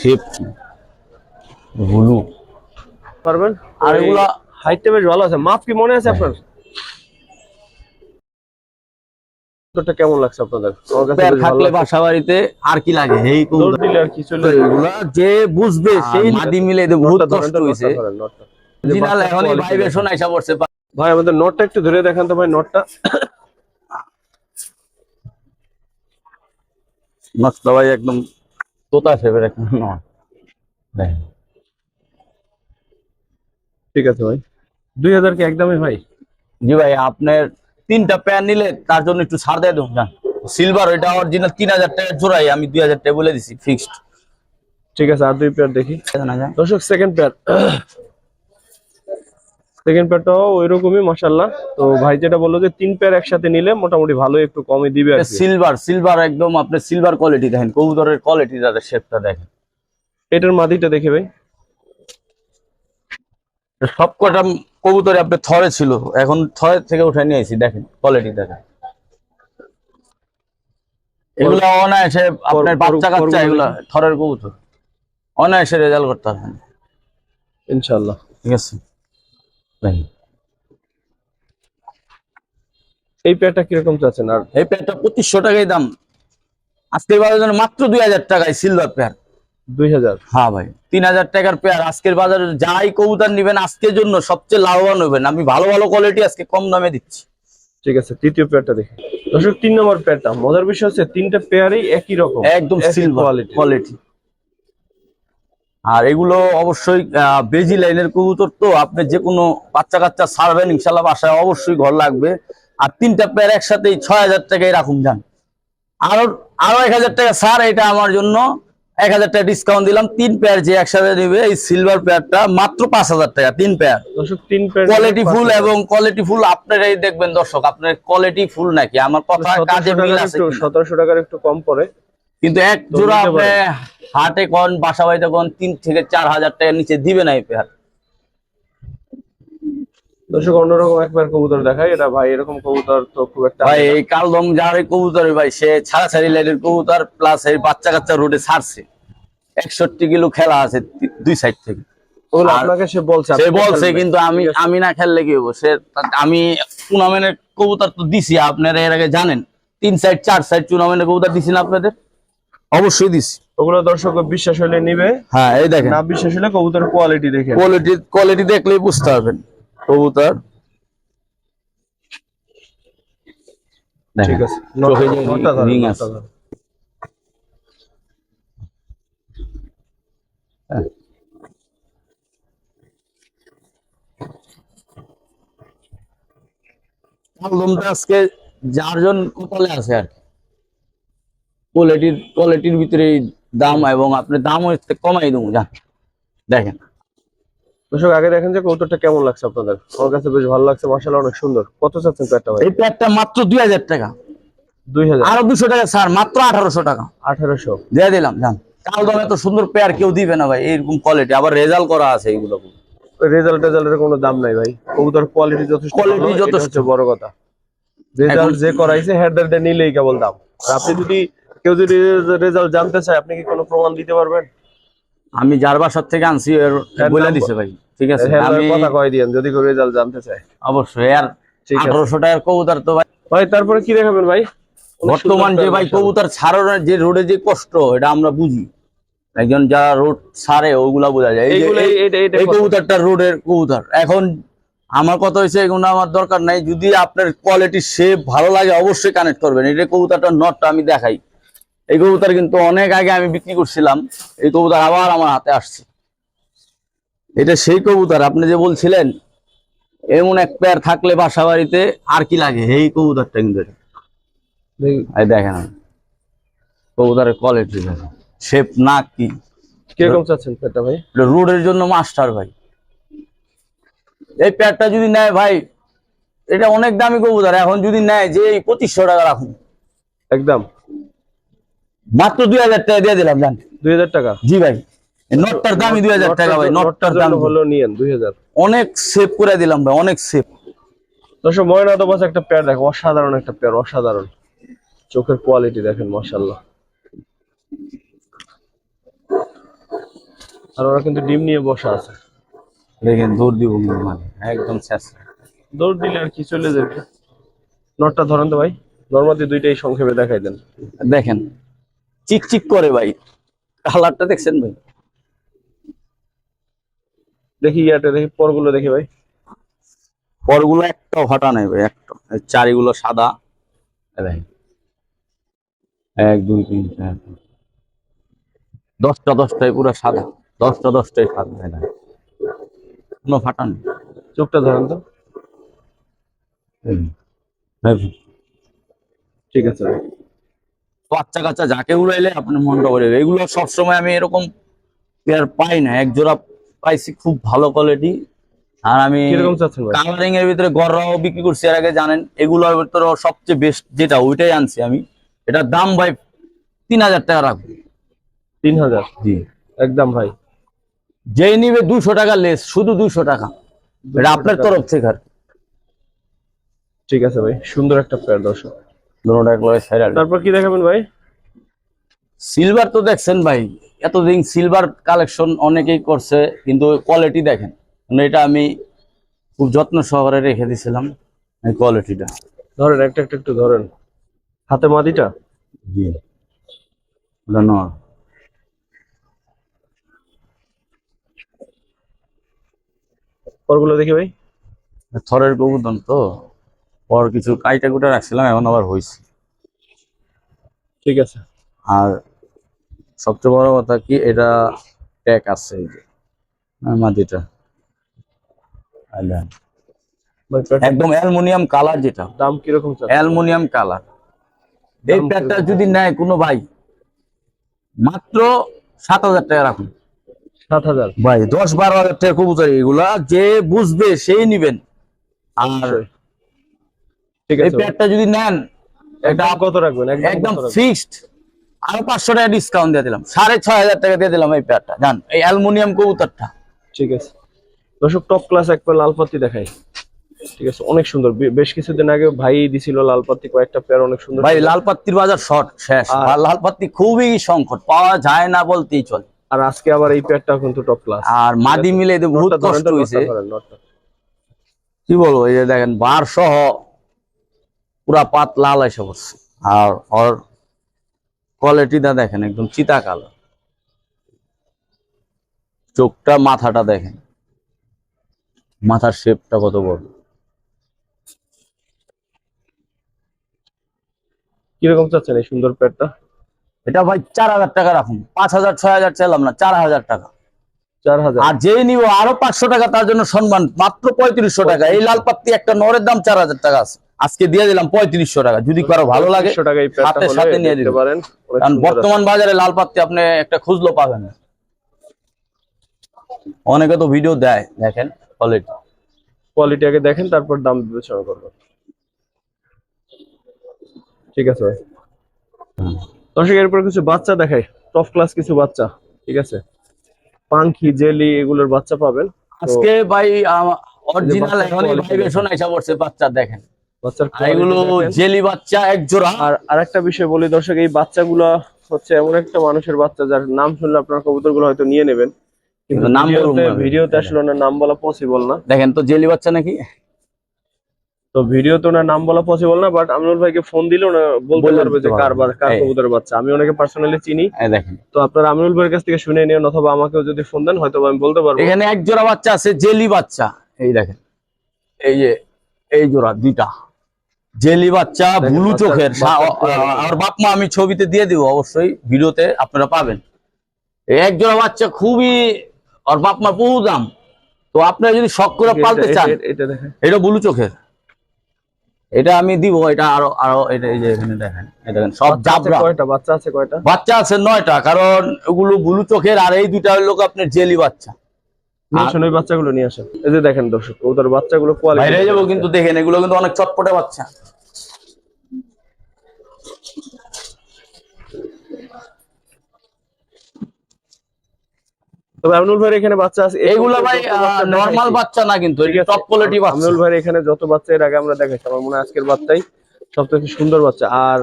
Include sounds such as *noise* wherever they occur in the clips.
Shape blue পারবেন? আর এগুলা হাইটটা বেশ ভালো আছে। মাপ কি মনে আছে আপনার? কবুতরটা কেমন লাগছে আপনাদের? থাকলে লাগছে। বাসা বাড়িতে আর কি লাগে? এই কবুতর আর কি চলে এগুলা যে বুঝবে সেই মাদি মিলে দেবে বহুত কষ্ট। এই অরিজিনাল বাচ্চার এখন ভাইব্রেশন আইসা পড়ছে ভাই আমাদের নোটটা একটু ধরে দেখান তো ভাই নোটটা। মস্ত ভাই একদম তোতা শেপের দেখেন। ঠিক আছে ভাই। দুই হাজার কি একদমই ভাই? জি ভাই আপনার তিনটা প্যান নিলে তার জন্য একটু ছাড় দেয় দেবো সিলভার ওইটা অরিজিনাল তিন হাজার টাকা জোড়াই আমি দুই হাজার টাকা বলে দিছি ফিক্সড ঠিক আছে আর দুই পেয়ার দেখি। দর্শক সেকেন্ড পেয়ার সেকেন্ড পেয়ারটাও ওই রকমই মাসাল্লাহ তো ভাই যেটা বলল যে তিন প্যার একসাথে নিলে মোটামুটি ভালো একটু কমে দিবে সিলভার সিলভার একদম আপনি সিলভার কোয়ালিটি দেখেন কবুতরের কোয়ালিটি শেপটা দেখেন। এটার মাদিটা দেখে ভাই। সব কটা কবুতরে আপনি থরে ছিল এখন থরে থেকে উঠে নিয়ে এসেছি দেখেন কোয়ালিটি দেখেন এগুলো অনায়াসে আপনার বাচ্চা কাচ্চা এগুলা থরের কবুতর। অনায়াসে রেজাল্ট করতে পারবেন ইনশাল্লাহ ঠিক আছে। এই পেয়ারটা কীরকম চাচ্ছেন আর? এই প্যাডটা পঁচিশশো টাকাই দাম। আজকের বাজার জন্য মাত্র দুই হাজার টাকায় সিলভার পেয়ার। দুই হাজার? হ্যাঁ ভাই তিন হাজার টাকার পেয়ার আজকের বাজারে যাই কবুতর নিবেন আজকের জন্য সবচেয়ে লাভবান হবেন। আমি ভালো ভালো কোয়ালিটি আজকে কম দামে দিচ্ছি। ঠিক আছে তৃতীয় পেয়ারটা দেখি। দর্শক তিন নম্বর পেয়ারটা। মজার বিষয় হচ্ছে তিনটা পেয়ারই একই রকম। একদম সিলভার। কোয়ালিটি আর এগুলো অবশ্যই বেজি লাইনের কবুতর তো আপনি যে কোনো বাচ্চা কাচ্চা ছাড়বেন ইনশাল্লাহ বাসায় অবশ্যই ঘর লাগবে। আর তিনটা পেয়ার একসাথেই ছয় হাজার টাকায় রাখুন যান। আরও আরও এক হাজার টাকা ছাড় এটা আমার জন্য এক হাজার টাকা ডিসকাউন্ট দিলাম। তিন পেয়ার যে একসাথে নেবে এই সিলভার পেয়ারটা মাত্র পাঁচ হাজার টাকা তিন পেয়ার তিন কোয়ালিটি ফুল এবং কোয়ালিটি ফুল আপনারাই দেখবেন দর্শক আপনার কোয়ালিটি ফুল নাকি? আমার কথা কাজে। সতেরোশো টাকার একটু কম পড়ে। কিন্তু এক জোড়া আপনি হাটে কোন বাসা বাড়িতে কোন তিন থেকে চার হাজার টাকার নিচে দিবে না এই পেয়ার। দর্শক অন্যরকম এক কবুতর দেখায় এটা ভাই এরকম কবুতর তো খুব একটা ভাই এই কালদম যার কবুতর ভাই সে ছাড়া ছাড়ি লাইনের কবুতর প্লাস এই বাচ্চা কাচ্চা রোডে ছাড়ছে। একষট্টি কিলো খেলা আছে দুই সাইড থেকে। আপনাকে সে বলছে সে বলছে কিন্তু আমি আমি না খেললে কি হব? সে আমি টুর্নামেন্টের কবুতর তো দিছি আপনারা এর আগে জানেন। তিন সাইড চার সাইড টুর্নামেন্টের কবুতর দিছি না আপনাদের? অবশ্যই দিছি। ওগুলো দর্শক বিশ্বাস হলে নিবে। হ্যাঁ এই দেখেন। না বিশ্বাস হলে কবুতর কোয়ালিটি দেখে কোয়ালিটি কোয়ালিটি দেখলেই বুঝতে পারবেন। কবুতর। ঠিক দেখেন, আছে চোখে যে নটটা ধরেন, ring নটটা আছে। আজকে চারজন কপালে আছে আর কি। কোয়ালিটির কোয়ালিটির ভিতরে দাম এবং আপনি দাম হচ্ছে কমাই দেবো যান। দেখেন। দর্শক আগে দেখেন যে কবুতরটা কেমন লাগছে আপনাদের। আমার কাছে বেশ ভালো লাগছে মাশাআল্লাহ অনেক সুন্দর। কত চাচ্ছেন প্যাটটা ভাই? এই প্যাডটা মাত্র দুই হাজার টাকা। দুই হাজার। আরও দুশো টাকা স্যার মাত্র আঠারোশো টাকা। আঠারোশো। দিয়ে দিলাম যান। কাল দামে তো সুন্দর পেয়ার কেউ দিবে না ভাই এরকম কোয়ালিটি আবার রেজাল্ট করা আছে এইগুলো। রেজাল্ট রেজাল্টের কোনো দাম নাই ভাই। কবুতর কোয়ালিটি যথেষ্ট এটা যথেষ্ট। বড় কথা। রেজাল্ট যে করাইছে হেডারটা নিলেই কেবল দাম। আর আপনি যদি কেউ যদি রেজাল্ট জানতে চায় আপনি কি কোনো প্রমাণ দিতে পারবেন? আমি যার বাসার থেকে আনছি এর বলে দিছে ভাই। ঠিক আছে হ্যাঁ আমি কথা কয় দিয়েন যদি কেউ রেজাল্ট জানতে চায়। অবশ্যই আর ঠিক আছে। আঠারোশো টাকার কবুতর তো ভাই। ভাই তারপরে কি দেখাবেন ভাই? বর্তমান যে ভাই। কবুতর ছাড়ানোর যে রোডে যে কষ্ট এটা আমরা বুঝি। একজন যারা রোড ছাড়ে ওগুলা বোঝা যায়। এই কবুতরটা রোডের কবুতর। এখন আমার কথা হয়েছে এগুলো আমার দরকার নাই। যদি আপনার কোয়ালিটি শেপ ভালো লাগে অবশ্যই কানেক্ট করবেন। এটা কবুতরটার নটটা আমি দেখাই। এই কবুতর কিন্তু অনেক আগে আমি বিক্রি করছিলাম এই কবুতর আবার আমার হাতে আসছে। এটা সেই কবুতর আপনি যে বলছিলেন এমন এক পেয়ার থাকলে বাসা বাড়িতে আর কি লাগে? এই কবুতরটা কিন্তু। দেখেন। কবুতরের কোয়ালিটি দেখেন। শেপ নাক কি? কীরকম চাচ্ছেন পেটটা ভাই? রোডের জন্য মাস্টার ভাই। এই প্যাডটা যদি নেয় ভাই এটা অনেক দামি কবুতর। এখন যদি নেয় যে এই পঁচিশশো টাকা রাখুন। একদম। মাত্র দুই হাজার টাকা দিয়ে দিলাম জান। দুই হাজার টাকা? জি ভাই নটটার দামই দুই হাজার টাকা ভাই নটটার দাম। হলো নিয়েন দুই হাজার। অনেক সেভ করে দিলাম ভাই অনেক সেভ দর্শক ময়না তো বাস একটা পেয়ার দেখো অসাধারণ একটা পেয়ার অসাধারণ। চোখের কোয়ালিটি দেখেন মাশাল্লাহ আর ওরা কিন্তু ডিম নিয়ে বসা আছে। দেখেন দৌড় দিব মানে একদম শেষ। দৌড় দিলে আর কি চলে যাবে? নটটা ধরেন তো ভাই নর্মালি দুইটাই সংক্ষেপে দেখাই দেন। দেখেন চিক চিক করে ভাই। কালারটা দেখছেন ভাই? দেখি ইয়াটা দেখি পরগুলো দেখি ভাই। পরগুলো একটাও ফাটা নাই ভাই একটা। চারিগুলো সাদা। দেখেন। এক দুই তিন চার দশটা দশটায় পুরো সাদা। দশটা দশটায় সাদা এই দেখেন। কোনো ফাটা নেই। চোখটা ধরেন তো। ঠিক আছে ভাই। বাচ্চা কাচ্চা যাকে উড়াইলে আপনার মনটা দেবে। এগুলো সবসময় আমি এরকম পেয়ার পাই না। এক জোড়া পাইছি খুব ভালো কোয়ালিটি আর আমি কালারিং এর ভিতরে গররাও বিক্রি করছি এর আগে জানেন। এগুলোর ভিতরে সবচেয়ে বেস্ট যেটা ওইটাই আনছি আমি। এটার দাম ভাই তিন হাজার টাকা রাখব। তিন হাজার? জি। একদম ভাই। যেই নিবে দুশো টাকা লেস শুধু দুশো টাকা। এটা আপনার তরফ থেকে আর ঠিক আছে ভাই সুন্দর একটা পেয়ার দর্শক। দুটোটা একবারে সাইড তারপর কি দেখাবেন ভাই? সিলভার তো দেখছেন ভাই এতদিন সিলভার কালেকশন অনেকেই করছে কিন্তু কোয়ালিটি দেখেন। মানে এটা আমি খুব যত্ন সহকারে রেখে দিয়েছিলাম কোয়ালিটিটা ধরেন একটা একটা একটু ধরেন। হাতে মাদিটা জি। ওটা নর পরগুলো দেখি ভাই। থরের কবুতন তো। পর কিছু কাইটা কুটা রাখছিলাম এখন আবার হয়েছে ঠিক আছে। আর সবচেয়ে বড় কথা কি এটা ট্যাগ আছে এই যে মাটিটা। একদম অ্যালুমিনিয়াম কালার যেটা। দাম কীরকম অ্যালুমিনিয়াম কালার। এই প্যাডটা যদি নেয় কোনো ভাই মাত্র সাত হাজার টাকা রাখুন। সাত হাজার? ভাই দশ বারো হাজার টাকা কবুতর এগুলা যে বুঝবে সেই নিবেন। আর এই প্যাডটা যদি নেন এটা কত রাখবেন? একদম একদম কত রাখবেন? ফিক্সড আরও পাঁচশো টাকা ডিসকাউন্ট দিয়ে দিলাম। সাড়ে ছয় হাজার টাকা দিয়ে দিলাম এই প্যাডটা জান এই অ্যালুমিনিয়াম কবুতরটা। ঠিক আছে। দর্শক টপ ক্লাস এক পেয়ার লাল পাত্তি দেখাই। ঠিক আছে অনেক সুন্দর। বেশ কিছুদিন আগে ভাই দিছিল লাল কয়েকটা পেয়ার অনেক সুন্দর ভাই লাল পাত্তির বাজার শর্ট শেষ। আর- লাল পাত্তি খুবই সংকট। পাওয়া যায় না বলতেই চলে। আর আজকে আবার এই পেয়ারটা কিন্তু টপ ক্লাস আর মাদি মিলে বহুত কষ্ট কি বলব এই যে দেখেন বার সহ পুরা পাত লাল এসে পড়ছে। আর ওর কোয়ালিটিটা দেখেন একদম চিতা কালো। চোখটা মাথাটা দেখেন। মাথার শেপটা কত বড়। কীরকম চাচ্ছেন এই সুন্দর পেয়ারটা এটা ভাই চার হাজার টাকা রাখুন। পাঁচ হাজার ছয় হাজার চাইলাম না চার হাজার টাকা। চার হাজার। আর যেই নিব আরও পাঁচশো টাকা তার জন্য সম্মান মাত্র পঁয়ত্রিশশো টাকা। এই লাল পাত্তি একটা নরের দাম চার হাজার টাকা আছে। আজকে দিয়ে দিলাম পঁয়ত্রিশশো টাকা। যদি কারও ভালো লাগে 300 টাকা এই পেয়ারটা হাতে হলে সাথে নিয়ে দিবেন। পারেন। কারণ বর্তমান বাজারে লাল পাত্তি আপনি একটা খুঁজলো পাবেন। অনেকে তো ভিডিও দেয় দেখেন কোয়ালিটি কোয়ালিটি আগে দেখেন তারপর দাম বিবেচনা করবেন। ঠিক আছে ভাই। দর্শক এরপর কিছু বাচ্চা দেখাই। টপ ক্লাস কিছু বাচ্চা ঠিক আছে? পাঙ্খি জেলি এগুলোর বাচ্চা পাবেন। আজকে ভাই অরিজিনাল এখন ভাইবেশন আইসা পড়ছে বাচ্চা দেখেন। এগুলো জেলি বাচ্চা এক জোড়া। আর আরেকটা বিষয় বলি দর্শক এই বাচ্চাগুলো হচ্ছে এমন একটা মানুষের বাচ্চা যার নাম শুনলে আপনার কবুতরগুলো হয়তো নিয়ে নেবেন। কিন্তু নাম ভিডিওতে আসলে ওনার নাম বলা পসিবল না। দেখেন তো জেলি বাচ্চা নাকি? তো ভিডিওতে ওনার নাম বলা পসিবল না বাট আমিনুল ভাইকে ফোন দিলে ওনা বলতে পারবে যে কার কার এই। কবুতরের বাচ্চা। আমি ওনাকে পার্সোনালি চিনি। দেখেন। তো আপনার আমিনুল ভাইয়ের কাছ থেকে শুনে নিন অথবা আমাকেও যদি ফোন দেন হয়তো আমি বলতে পারব। এখানে এক জোড়া বাচ্চা আছে জেলি বাচ্চা। এই দেখেন। এই যে এই জোড়া দুইটা। জেলি বাচ্চা ব্লু চোখের। আর বাপ মা আমি ছবিতে দিয়ে দিব অবশ্যই ভিডিওতে আপনারা পাবেন। এক জোড়া বাচ্চা খুবই আর বাপ মা বহু দাম। তো আপনারা যদি শখ করে পালতে চান এটা- ব্লু চোখের। এটা আমি দিব এটা আরও আরও এটা এই যে এখানে দেখেন দেখেন সব বাচ্চা আছে জাবরা। কয়টা? বাচ্চা আছে কয়টা? বাচ্চা আছে নয়টা কারণ ওগুলো ব্লু চোখের আর এই দুইটা হলো আপনার জেলি বাচ্চা। আসেন ওই বাচ্চাগুলো নিয়ে আসেন। এই যে দেখেন দর্শক ওদের বাচ্চাগুলো কোয়ালিটি বাইরে যাব কিন্তু দেখেন এগুলো কিন্তু অনেক চটপটে বাচ্চা। তবে আমিনুল ভাইয়ের এখানে বাচ্চা আছে এইগুলো ভাই নর্মাল বাচ্চা না কিন্তু আছে। টপ কোয়ালিটি বাচ্চা। আমিনুল ভাইয়ের এখানে যত বাচ্চা এর আগে আমরা দেখাইছি আমার মনে হয় আজকের বাচ্চাই সবথেকে সুন্দর বাচ্চা। আর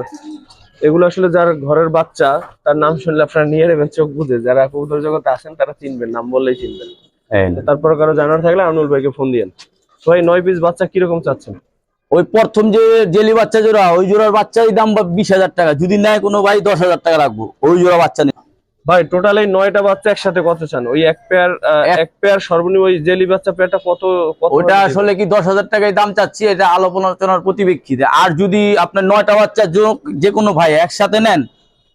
এগুলো আসলে যার ঘরের বাচ্চা তার নাম শুনলে আপনারা নিয়ে নেবেন চোখ বুঝে যারা কবুতর জগতে আসেন তারা চিনবেন নাম বললেই চিনবেন। তারপর কারও জানার থাকলে আনুল ভাইকে ফোন দিয়েন। ভাই নয় পিস বাচ্চা কীরকম চাচ্ছেন? ওই প্রথম যে জেলি বাচ্চা জোড়া ওই জোড়ার বাচ্চাই দাম বিশ হাজার টাকা। যদি নেয় কোনো ভাই দশ হাজার টাকা রাখব ওই জোড়া বাচ্চা নেই। ভাই টোটাল এই নয়টা বাচ্চা একসাথে কত চান? ওই এক পেয়ার এক- পেয়ার সর্বনিম্ন ওই জেলি বাচ্চা পেয়ারটা কত ওটা আসলে কি দশ হাজার টাকায় দাম চাচ্ছি এটা আলোচনার প্রতিবেক্ষিতে আর যদি আপনার নয়টা বাচ্চা যে কোনো ভাই একসাথে নেন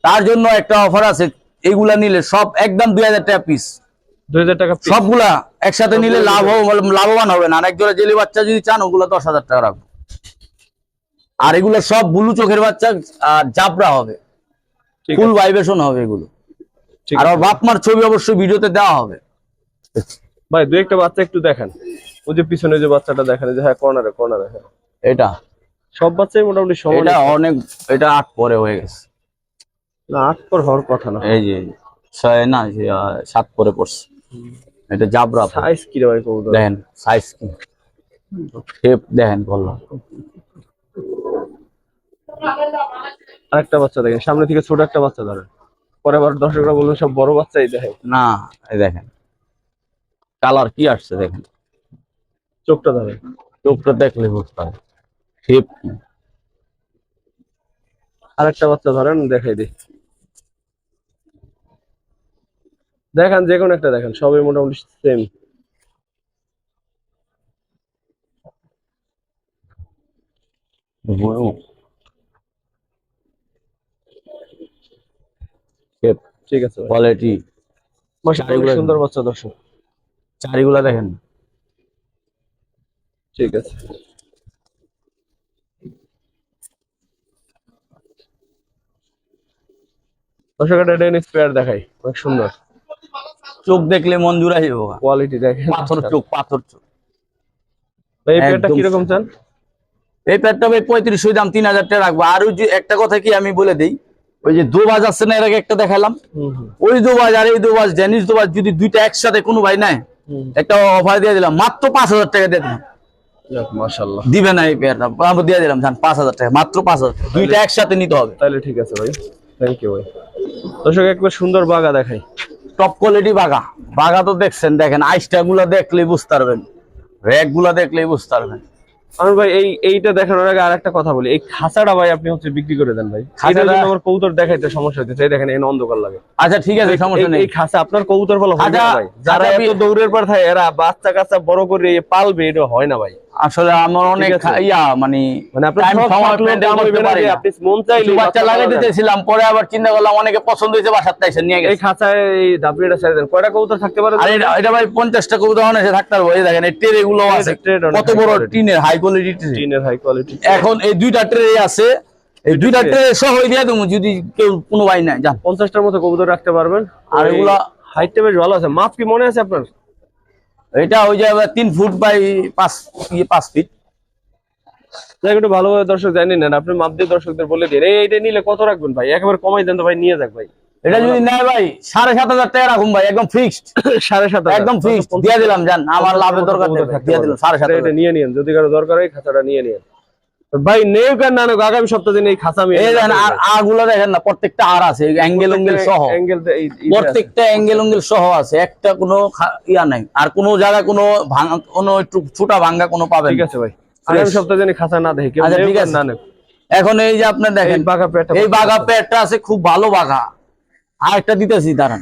তার জন্য একটা অফার আছে। এগুলা নিলে সব একদম দুই হাজার টাকা পিস দিবেন? দুই হাজার টাকা সবগুলা একসাথে নিলে লাভ লাভবান হবে না। এক জোড়া জেলি বাচ্চা যদি চান ওগুলা দশ হাজার টাকা রাখব। আর এগুলো সব বুলু চোখের বাচ্চা আর জাবরা হবে। ফুল ভাইব্রেশন হবে এগুলো। আর ওর বাপ মার ছবি অবশ্যই ভিডিওতে দেওয়া হবে। ভাই দু একটা বাচ্চা একটু দেখান। ওই যে পিছনে যে বাচ্চাটা দেখান যে হ্যাঁ কর্নারে কর্নারে হ্যাঁ। এটা। সব বাচ্চাই মোটামুটি সমান। এটা অনেক এটা আট পরে হয়ে গেছে। না আট পর হওয়ার কথা না। এই যে ছয় না সাত পরে পড়ছে। এটা জাবরা সাইজ কি রে ভাই কবুতর? দেখেন সাইজ কি? শেপ দেখেন বললাম আরেকটা বাচ্চা দেখেন সামনে থেকে ছোট একটা বাচ্চা ধরেন। পরে আবার দর্শকরা বলবেন সব বড় বাচ্চাই দেখে। না এই দেখেন। কালার কি আসছে দেখেন? চোখটা ধরেন। চোখটা দেখলে বুঝতে হবে। শেপ কি? আরেকটা বাচ্চা ধরেন দেখাই দিই। দেখান যে কোনো একটা দেখেন সবই মোটামুটি সেম ঠিক আছে কোয়ালিটি সুন্দর বাচ্চা দর্শক। চারিগুলা দেখেন। ঠিক আছে। দর্শক একটা ডেনিস পেয়ার দেখাই অনেক সুন্দর। চোখ দেখলে মন জুড়াই কোয়ালিটি দেখেন পাথর চোখ পাথর চোখ। এই পেয়ারটা একদম কীরকম চান? এই প্যাডটা ভাই পঁয়ত্রিশশো দাম তিন হাজার টাকা রাখব। আর ওই যে একটা কথা কি আমি বলে দিই ওই যে দোবাজ আছে না এর আগে একটা দেখালাম। ওই দোবাজ আর এই দোবাজ ডেনিস দোবাজ যদি দুইটা একসাথে কোনো ভাই নাই একটা অফার দিয়ে দিলাম মাত্র পাঁচ হাজার টাকা দিয়ে দিলাম। মাশাআল্লাহ। দিবে না এই পেয়ারটা আমি দিয়ে দিলাম জান পাঁচ হাজার টাকা মাত্র পাঁচ হাজার টাকা। দুইটা একসাথে নিতে হবে। তাহলে ঠিক আছে ভাই। থ্যাংক ইউ ভাই। দর্শক একবার সুন্দর বাগা দেখাই। টপ কোয়ালিটি বাগা। বাগা তো দেখছেন দেখেন আইসটা গুলা দেখলেই বুঝতে পারবেন। র্যাকগুলা দেখলেই বুঝতে পারবেন। আমার ভাই এই এইটা দেখানোর আগে আরেকটা কথা বলি। এই খাঁচাটা ভাই আপনি হচ্ছে বিক্রি করে দেন ভাই। খাঁচাটা- খাঁচাটা আমার কবুতর দেখাইতে সমস্যা হচ্ছে। দেখেন এই অন্ধকার লাগে। আচ্ছা ঠিক আছে সমস্যা নেই। এই খাঁচা আপনার কবুতর ফলে না ভাই। যারা এত দৌড়ের পর থাকে এরা বাচ্চা কাচ্চা বড় করে পালবে এটা হয় না ভাই। আসলে আমার অনেক ইয়া মানে মানে বাচ্চা লাগাইতে চাইছিলাম পরে আবার চিন্তা করলাম অনেকে পছন্দ হয়েছে বাসার তাইছে নিয়ে গেছে। খাঁচায় এই ছেড়ে দেন। কয়টা কবুতর থাকতে পারে আর এটা ভাই পঞ্চাশটা কবুতর অনেক থাকতে পারব। এই দেখেন এই ট্রে গুলো আছে। কত বড় টিনের হাই কোয়ালিটি টিনের হাই কোয়ালিটি এখন এই দুইটা ট্রে আছে। এই দুইটা ট্রে সহ দিয়ে দেবো যদি কেউ কোনো ভাই নাই জান পঞ্চাশটার মতো কবুতর রাখতে পারবেন। আর এগুলা হাইটটা বেশ ভালো আছে। মাপ কি মনে আছে আপনার? এটা ওই যে তিন ফুট বাই পাঁচ ইয়ে পাঁচ ফিট। একটু ভালোভাবে দর্শক জানি নেন আপনি মাপ দিয়ে দর্শকদের বলে দিন। এইটা নিলে কত রাখবেন ভাই? একেবারে কমাই দেন তো ভাই নিয়ে যাক ভাই। এটা যদি নেয় ভাই সাড়ে সাত হাজার টাকা রাখুন ভাই একদম ফিক্সড *coughs* সাড়ে সাত হাজার। একদম ফিক্সড দিয়ে দিলাম জান আমার লাভের দরকার দিয়ে দিলাম সাড়ে সাত এটা- নিয়ে নিন যদি কারও দরকার হয় খাতাটা নিয়ে নিন ভাই নেউক আর না আগামী সপ্তাহে এই খাঁচা এই দেখেন আর আগুলো দেখেন না প্রত্যেকটা আর আছে অ্যাঙ্গেল অ্যাঙ্গেল সহ। প্রত্যেকটা অ্যাঙ্গেল অ্যাঙ্গেল সহ আছে একটা কোনো ইয়া নাই আর কোনো জায়গায় কোনো ভাঙা কোনো একটু ছোটা ভাঙ্গা কোনো পাবেন ঠিক আছে ভাই আগামী সপ্তাহে এই খাঁচা না দেখি আচ্ছা, ঠিক আছে। না এখন এই যে আপনার দেখেন বাঘা পেটটা এই বাঘা পেটটা আছে খুব ভালো বাঘা। আর একটা দিতেছি দাঁড়ান।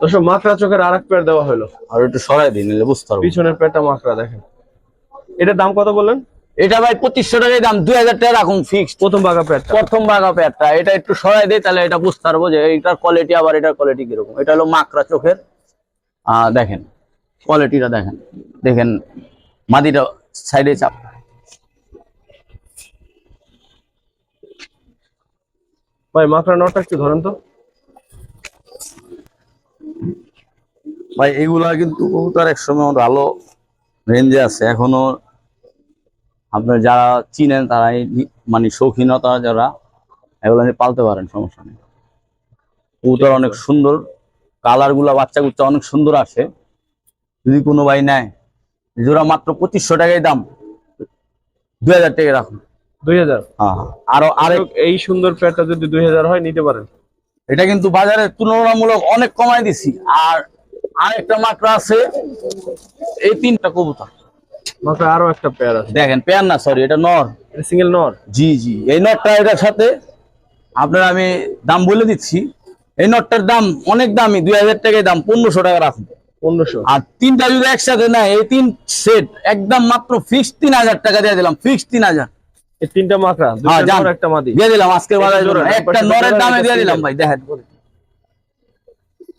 দর্শক মাকড়া চোখের আর এক পেয়ার দেওয়া হলো। আর একটু সরাই দিন বুঝতে পারব। পিছনের পেটটা মাকড়া দেখেন। এটার দাম কত বললেন? এটা ভাই পঁচিশশো টাকায় দাম দুই হাজার টাকা রাখুন ফিক্সড প্রথম বাঘা পেয়ারটা প্রথম বাঘা প্যাটটা এটা একটু সরাই দেয় তাহলে এটা বুঝতে পারব যে এটার কোয়ালিটি আবার এটার কোয়ালিটি কীরকম। এটা হলো মাকড়া চোখের। আহ দেখেন কোয়ালিটিটা দেখেন। দেখেন মাদিটা সাইডে চাপ। ভাই মাকড়া নটটা একটু ধরেন তো। ভাই এগুলা কিন্তু কবুতর এক সময় ভালো রেঞ্জে আছে। এখনও আপনার যারা চিনেন তারাই মানে শৌখিনতা যারা এগুলো নিয়ে পালতে পারেন সমস্যা নেই। কবুতর অনেক সুন্দর কালারগুলা বাচ্চা কুচ্চা অনেক সুন্দর আসে। যদি কোনো ভাই নেয় জোড়া মাত্র পঁচিশশো টাকাই দাম। দুই হাজার টাকা রাখুন। দুই হাজার? হ্যাঁ। আরও আরেক এই সুন্দর পেয়ারটা যদি দুই হাজার হয় নিতে পারেন। এটা কিন্তু বাজারে তুলনামূলক অনেক কমাই দিছি। আর আরেকটা মাত্রা আছে এই তিনটা কবুতর। মাত্র আরও একটা পেয়ার আছে। দেখেন পেয়ার না সরি এটা নর। সিঙ্গেল নর। জি জি এই নটটা এটার সাথে আপনার আমি দাম বলে দিচ্ছি। এই নটটার দাম অনেক দামি দুই হাজার টাকায় দাম পনেরোশো টাকা রাখুন। পনেরোশো। আর তিনটা যদি একসাথে না এই তিন সেট একদম মাত্র ফিক্স তিন হাজার টাকা দিয়ে দিলাম ফিক্স তিন হাজার। তিনটা মাকড়া হ্যাঁ, একটা মাদি। দিয়ে দিলাম আজকে বাজারে একটা নরের দামে দিয়ে দিলাম ভাই দেখেন।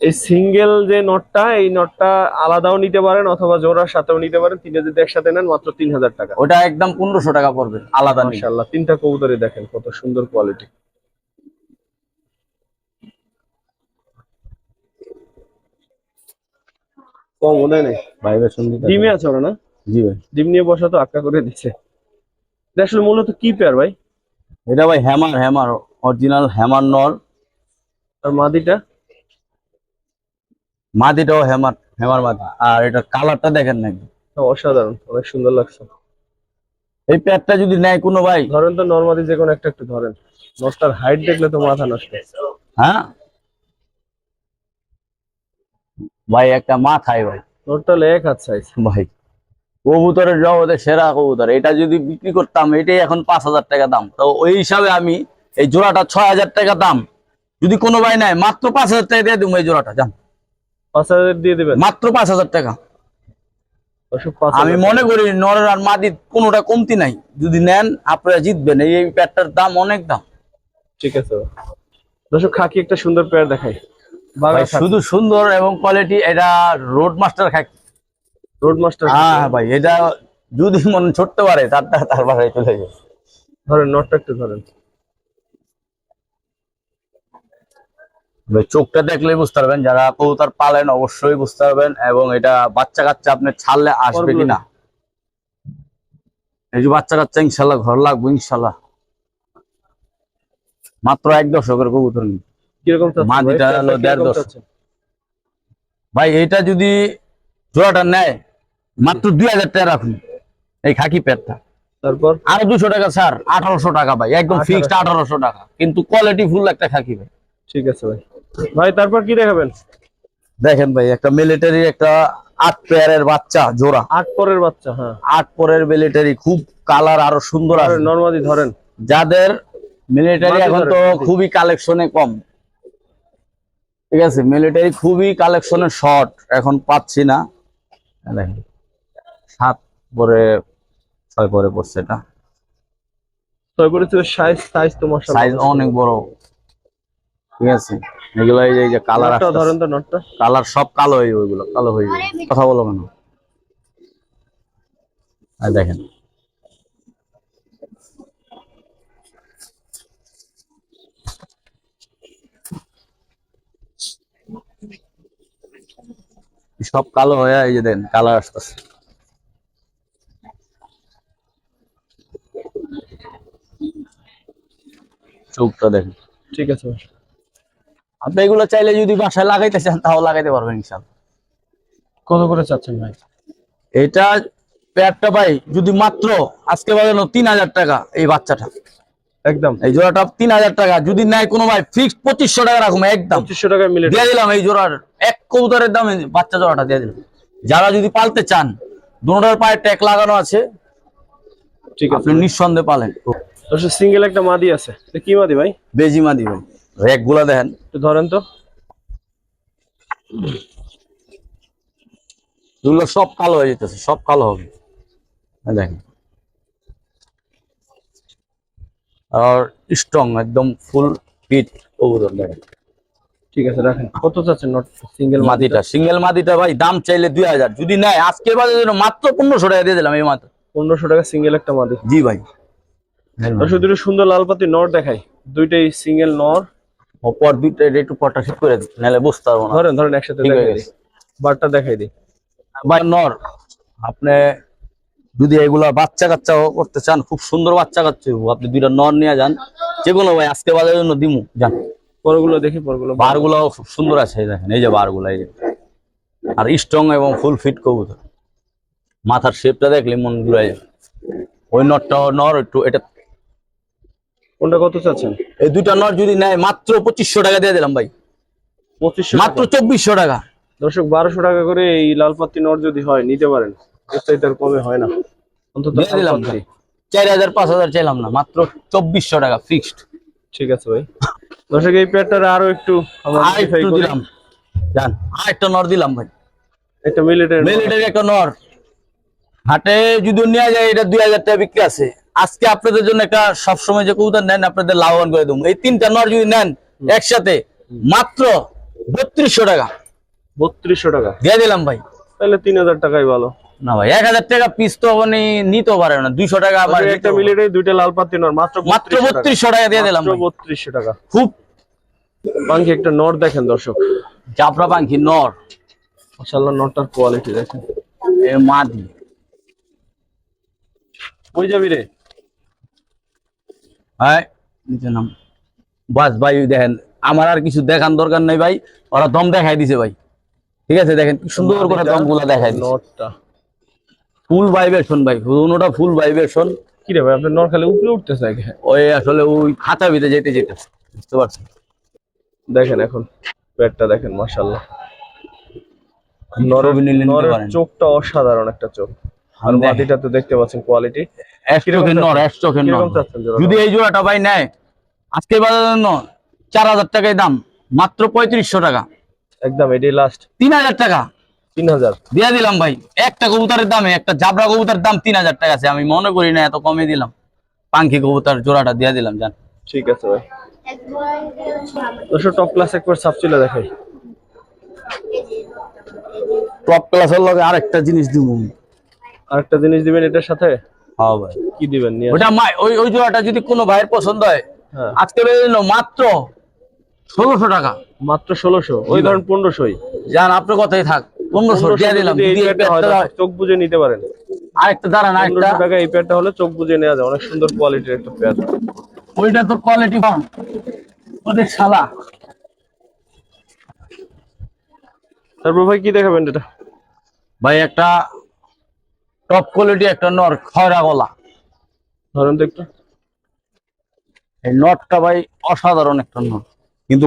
এই সিঙ্গেল যে নটটা এই নটটা আলাদাও নিতে পারেন অথবা জোড়ার সাথেও নিতে পারেন। তিনটা যদি একসাথে নেন মাত্র তিন হাজার টাকা। ওটা একদম পনেরোশো টাকা পড়বে আলাদা নিলে। মাশাআল্লাহ তিনটা কবুতরই দেখেন কত সুন্দর কোয়ালিটি কম মনে নেই? ভাই ডিমে আছে ওরা না? জি ভাই। ডিম নিয়ে বসা তো আক্কা করে দিচ্ছে আসলে মূলত কি পেয়ার ভাই? এটা ভাই হ্যামার হ্যামার অরিজিনাল হ্যামার নর আর মাদিটা? মাদিটাও হেমার হেমার মাদি। আর এটা কালারটা দেখেন নাকি অসাধারণ অনেক সুন্দর লাগছে। এই প্যাডটা যদি নেয় কোনো ভাই? ধরেন তো নর্মালি যে কোনো একটা একটু ধরেন। নটটার হাইট দেখলে তো মাথা নষ্ট। হ্যাঁ? ভাই একটা মাথায় ভাই। নটটা হলে এক হাত সাইজ ভাই কবুতরের জগতে সেরা কবুতর। এটা যদি বিক্রি করতাম এটাই এখন পাঁচ হাজার টাকা দাম। তো ওই হিসাবে আমি এই জোড়াটা ছয় হাজার টাকা দাম। যদি কোনো ভাই নেয় মাত্র পাঁচ হাজার টাকা দিয়ে দেবো এই জোড়াটা জান। পাঁচ হাজার দিয়ে দিবেন? মাত্র পাঁচ হাজার টাকা। আমি মনে করি নরের আর মাদির কোনোটা কমতি নাই। যদি নেন আপনারা জিতবেন। এই প্যাডটার দাম অনেক দাম। ঠিক আছে। দর্শক খাকি একটা সুন্দর পেয়ার দেখাই। শুধু সুন্দর এবং কোয়ালিটি এটা রোড মাস্টার খাকি। রোড মাস্টার হ্যাঁ ভাই এটা যদি মন ছড়তে পারে তার তার বাসায় চলে যাবে ধরেন নটটা একটু ধরেন। চোখটা দেখলেই বুঝতে পারবেন যারা কবুতর পালেন অবশ্যই বুঝতে পারবেন এবং এটা বাচ্চা কাচ্চা আপনি ছাড়লে আসবে কিনা। এই যে বাচ্চা কাচ্চা ইনশাল্লাহ ঘর লাগবে ইনশাল্লাহ। মাত্র এক দশকের কবুতর। ভাই? এটা যদি জোড়াটা নেয় মাত্র দুই হাজার টাকা রাখুন এই খাকি প্যাডটা তারপর? আরও দুশো টাকা স্যার আঠারোশো টাকা ভাই একদম ফিক্সড আঠারোশো টাকা। কিন্তু কোয়ালিটি ফুল একটা খাকি ভাই। ঠিক আছে ভাই। ভাই তারপর কি দেখাবেন? দেখেন ভাই একটা মিলিটারি একটা আট পেয়ারের বাচ্চা জোড়া। আট পরের বাচ্চা হ্যাঁ। আট পরের মিলিটারি খুব কালার আরও সুন্দর আছে নর্মালি ধরেন। যাদের মিলিটারি এখন তো খুবই কালেকশনে কম। ঠিক আছে মিলিটারি খুবই কালেকশনে শর্ট এখন পাচ্ছি না। দেখেন। সাত পরে ছয় পরে পড়ছে এটা। ছয় পরে সাইজ সাইজ তো মশা সাইজ অনেক বড়। ঠিক আছে? এগুলো এই যে- কালার ধরেন তো নটটা কালার সব কালো হয়ে যাবে ওইগুলো কালো হয়ে যাবে। কথা বলো কেন? আর দেখেন। সব কালো হয়ে এই যে দেন কালার আসতেছে। চোখটা দেখেন। ঠিক আছে। আপনি এগুলো চাইলে যদি বাসায় লাগাইতে চান তাও লাগাইতে পারবেন ইনশাল্লাহ। কত করে চাচ্ছেন ভাই? এটা প্যাডটা ভাই যদি মাত্র আজকে বাজানো তিন হাজার টাকা এই বাচ্চাটা। একদম। এই জোড়াটা তিন হাজার টাকা যদি নেয় কোনো ভাই ফিক্সড পঁচিশশো টাকা রাখুন একদম। পঁচিশশো টাকায় মিলে দিয়ে দিলাম এই জোড়ার এক কবুতরের দামে বাচ্চা জোড়াটা দিয়ে দিলাম। যারা যদি পালতে চান দুটার পায়ে ট্যাক লাগানো আছে ঠিক আছে আপনি নিঃসন্দেহে পালেন। সিঙ্গেল একটা মাদি আছে। কি মাদি ভাই? বেজি মাদি র্যাক গুলা দেখেন। একটু ধরেন তো। এগুলো সব কালো হয়ে যেতেছে সব কালো হবে। দেখেন। আর স্ট্রং একদম ফুল ফিট কবুতর দেখেন। ঠিক আছে রাখেন। কত চাচ্ছেন নট? সিঙ্গেল মাদিটা? সিঙ্গেল মাদিটা ভাই দাম চাইলে দুই হাজার। যদি নেয় আজকের বাজারে জন্য মাত্র পনেরোশো টাকা দিয়ে দিলাম এই মাত্র। পনেরোশো টাকা সিঙ্গেল একটা মাদি। জি ভাই। দুটো সুন্দর লাল পাতি নর দেখাই। দুইটাই সিঙ্গেল নর। পর দুইটা একটু পরটা ঠিক করে নাহলে বুঝতে পারব না। ধরেন ধরেন একসাথে দেখাই দিই। বারটা দেখাই দিই। ভাই নর আপনি যদি এগুলা বাচ্চা কাচ্চা করতে চান খুব সুন্দর বাচ্চা কাচ্চা। আপনি দুইটা নর নিয়ে যান যে কোনো ভাই আজকে বাজারের জন্য দিমু যান। পরগুলো দেখি পরগুলো বার গুলাও খুব সুন্দর আছে দেখেন এই যে বারগুলা এই যে। আর স্ট্রং এবং ফুল ফিট কবুতর। মাথার শেপটা দেখলে মন ঘুরে যাবে। ওই নটটা নর একটু এটা কোনটা কত চাচ্ছেন? এই দুইটা নট যদি নেয় মাত্র পঁচিশশো টাকা দিয়ে দিলাম ভাই। পঁচিশশো মাত্র চব্বিশশো টাকা। দর্শক বারোশো টাকা করে এই লাল পাত্তি নট যদি হয় নিতে পারেন। এর কমে হয় না। অন্তত দিলাম। চার হাজার পাঁচ হাজার চাইলাম না মাত্র চব্বিশশো টাকা ফিক্সড ঠিক আছে ভাই। দর্শক এই পেয়ারটার আরও একটু আমরা আর একটু দিলাম। জান আর একটা নর দিলাম ভাই। একটা মিলিটারি মিলিটারি একটা নর হাটে যদি নেওয়া যায় এটা দুই হাজার টাকা বিক্রি আছে। আজকে আপনাদের জন্য একটা সবসময় যে কবুতর নেন আপনাদের লাভবান করে দেবো। এই তিনটা নর যদি নেন একসাথে মাত্র বত্রিশশো টাকা। বত্রিশশো টাকা। দিয়ে দিলাম ভাই। তাহলে তিন হাজার টাকাই ভালো। না ভাই এক হাজার টাকা পিস তো আপনি নিতেও পারে না দুইশো টাকা দর্শক, একটা মিলিটারি দুইটা লাল পাত্তি নট মাত্র মাত্র বত্রিশশো টাকা। দিয়ে দিলাম বত্রিশশো টাকা। খুব পাঙ্কি একটা নট দেখেন দর্শক। জাফরা পাখি নর। মাশাআল্লাহ নটটার কোয়ালিটি দেখেন। এ মাদি। কই যাবি রে? হ্যাঁ? নিচে নাম। বাস ভাই দেখেন আমার আর কিছু দেখান দরকার নাই ভাই। ওরা দম দেখাই দিছে ভাই। ঠিক আছে দেখেন সুন্দর করে দমগুলা দেখাই দিছে। ফুল ভাইব্রেশন ভাই কোনোটা ফুল ভাইব্রেশন কি রে ভাই আপনার খালি উপরে উঠতেছে ওই আসলে ওই খাতা ভিতরে যেতে যেতে বুঝতে পারছেন? দেখেন এখন পেটটা দেখেন মাশাআল্লাহ। ছবি নিলে নিতে নরের চোখটা অসাধারণ একটা চোখ। আর মাটিটা তো দেখতে পাচ্ছেন কোয়ালিটি এক চোখের নর এক চোখের নর? যদি এই জোড়াটা ভাই নেয় আজকে বাজার জন্য চার হাজার টাকায় দাম মাত্র পঁয়ত্রিশশো টাকা। একদম এটাই লাস্ট তিন হাজার টাকা। তিন হাজার। দিয়ে দিলাম ভাই একটা কবুতরের দামে একটা জাবরা কবুতরের দাম তিন হাজার টাকা আছে। আমি মনে করি না এত কমে দিলাম। পাঙ্খি কবুতর জোড়াটা দিয়ে দিলাম জান। ঠিক আছে ভাই। দোশো টপ ক্লাস একবার সাবচিলা দেখাই। টপ ক্লাসের লগে আরেকটা জিনিস দিব আরেকটা জিনিস দিবেন এটার সাথে? হ্যাঁ ভাই। কি দিবেন ওটা ওই ওই জোড়াটা যদি কোনো ভাইয়ের পছন্দ হয় হ্যাঁ। আজকে মাত্র ষোলোশো টাকা। মাত্র ষোলোশো। ওই ধরেন পনেরোশোই। যান আপনার কথাই থাক পনেরোশো দিয়ে দিলাম। চোখ বুঝে নিতে পারেন। আরেকটা দাঁড়ান আরেকটা। টাকা এই পেয়ারটা হলে চোখ বুঝে নেওয়া যায়। অনেক সুন্দর কোয়ালিটির একটা ওইটা তো কোয়ালিটি কম। ওদের শালা। তারপর ভাই কি দেখাবেন এটা? ভাই একটা টপ কোয়ালিটি একটা নর খয়রা গলা। ধরেন তো একটু। এই নটটা ভাই অসাধারণ একটা নট কিন্তু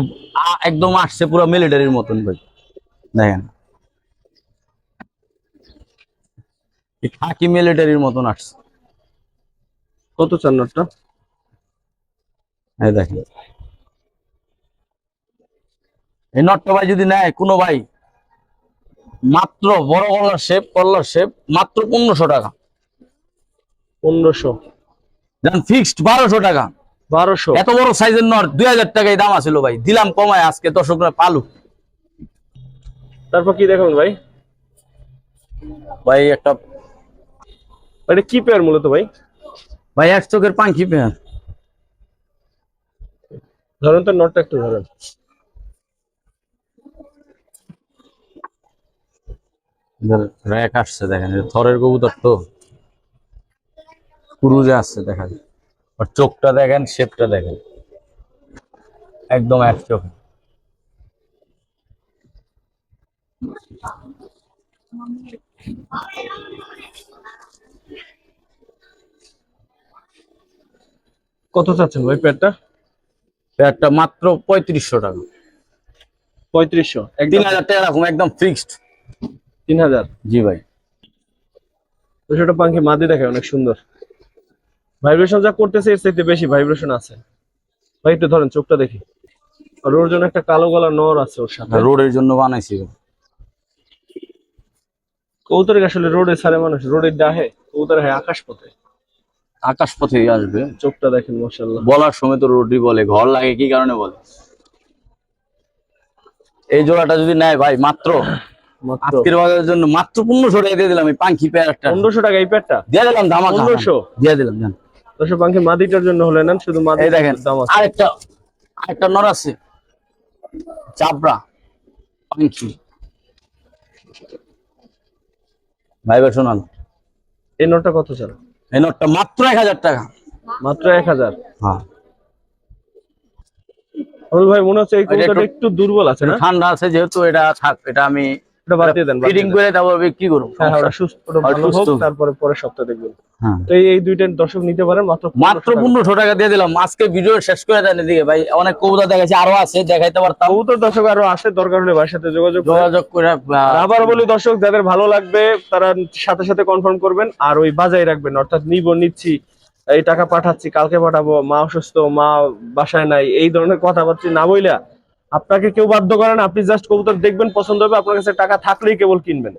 একদম আসছে পুরো মিলিটারির মতন ভাই। দেখেন। খাকি মিলিটারির মতন আসছে। কত চার নটটা এই দেখেন। এই নটটা ভাই যদি নেয় কোনো ভাই মাত্র বড় কলার শেপ কলার শেপ মাত্র পনেরোশো টাকা। পনেরোশো। দেন ফিক্সড বারোশো টাকা। বারোশো। এত বড় সাইজের নট দুই হাজার টাকায় দাম আছিল ভাই। দিলাম কমায় আজকে দর্শকরা পালু তারপর কি দেখাবেন ভাই? ভাই একটা এটা কি পেয়ার মূলত ভাই? ভাই এক চোখের পাখি পেয়ার ধরেন তো নটটা একটু ধরেন। র্যাক আসছে দেখেন থরের কবুতর তো। ক্রুজে আসছে দেখা যায় আর চোখটা দেখেন শেপটা দেখেন। একদম এক চোখ। কত চাচ্ছেন ভাই পেয়ারটা পেয়ারটা মাত্র পঁয়ত্রিশশো টাকা। পঁয়ত্রিশশো। তিন একদিন হাজার টাকা রাখুন একদম ফিক্সড তিন হাজার? জি ভাই। দুশোটা পাখি মাদি দেখে অনেক সুন্দর। ভাইব্রেশন যা করতেছে এর চাইতে বেশি ভাইব্রেশন আছে। ভাই একটু ধরেন চোখটা দেখি। আর ওর জন্য একটা কালো গলা নর আছে ওর সাথে। রোডের জন্য বানাইছি। কৌতরে আসলে রোডে ছাড়ে মানুষ রোডে ডাহে কৌতরে হয় আকাশ পথে আকাশ পথে আসবে। চোখটা দেখেন মশাল্লাহ বলার সময় তো রোডই বলে ঘর লাগে কি কারণে বলে? এই জোড়াটা যদি নেয় ভাই মাত্র আজকের বাজারের জন্য মাত্র পনেরোশো টাকা দিয়ে দিলাম এই পাঙ্কি পেয়ারটা পনেরোশো টাকা এই পেয়ারটা দিয়ে দিলাম ধামা 1500? দিয়ে দিলাম জান দশ পাখি মাদিটার জন্য হলে শুধু মাদি দেখেন দাম আছে। আরেকটা আরেকটা নর আছে। চাপড়া পাঙ্কি। ভাই ভাই শোনান। এই নোটটা কত চাল এই নটটা মাত্র এক হাজার টাকা। মাত্র এক হাজার? হ্যাঁ। ভাই মনে হচ্ছে এই কবুতরটা একটু- একটু দুর্বল আছে না? ঠান্ডা আছে যেহেতু এটা থাক এটা আমি এটা বাদ দিয়ে দেন ফিটিং করে তারপর বিক্রি করুন হ্যাঁ ওটা সুস্থ ওটা ভালো হোক তারপরে পরের সপ্তাহে দেখবেন। হ্যাঁ। তো এই- দুইটা দর্শক নিতে পারেন মাত্র মাত্র 1500 টাকা। টাকা দিয়ে দিলাম। আজকে ভিডিও শেষ করে দেন এদিকে। ভাই অনেক কবুতর দেখাচ্ছি আরও আছে দেখাইতে পারতাম। কবুতর দর্শক আরও আসে দরকার হলে ভাইয়ের সাথে যোগাযোগ যোগাযোগ করে আবার বলি দর্শক যাদের ভালো লাগবে তারা সাথে সাথে কনফার্ম করবেন। আর ওই বাজাই রাখবেন অর্থাৎ নিব নিচ্ছি এই টাকা পাঠাচ্ছি কালকে পাঠাবো মা অসুস্থ মা বাসায় নাই এই ধরনের কথা কথাবার্তা না বইলা আপনাকে কেউ বাধ্য করেন আপনি জাস্ট কবুতর দেখবেন পছন্দ হবে আপনার কাছে টাকা থাকলেই কেবল কিনবেন।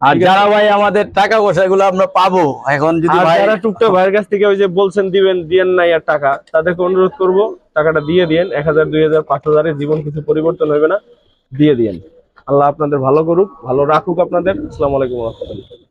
আর যারা ভাই আমাদের টাকা পয়সা গুলো আমরা পাবো এখন যদি যারা টুকটাক ভাইয়ের কাছ থেকে ওই যে বলছেন দিবেন দিয়েন নাই আর টাকা তাদেরকে অনুরোধ করব টাকাটা দিয়ে দিয়েন এক হাজার দুই হাজার পাঁচ হাজারে জীবন কিছু পরিবর্তন হবে না দিয়ে দিয়েন। আল্লাহ আপনাদের ভালো করুক ভালো রাখুক আপনাদের। আসসালামু আলাইকুম রহমতুল্লাহ।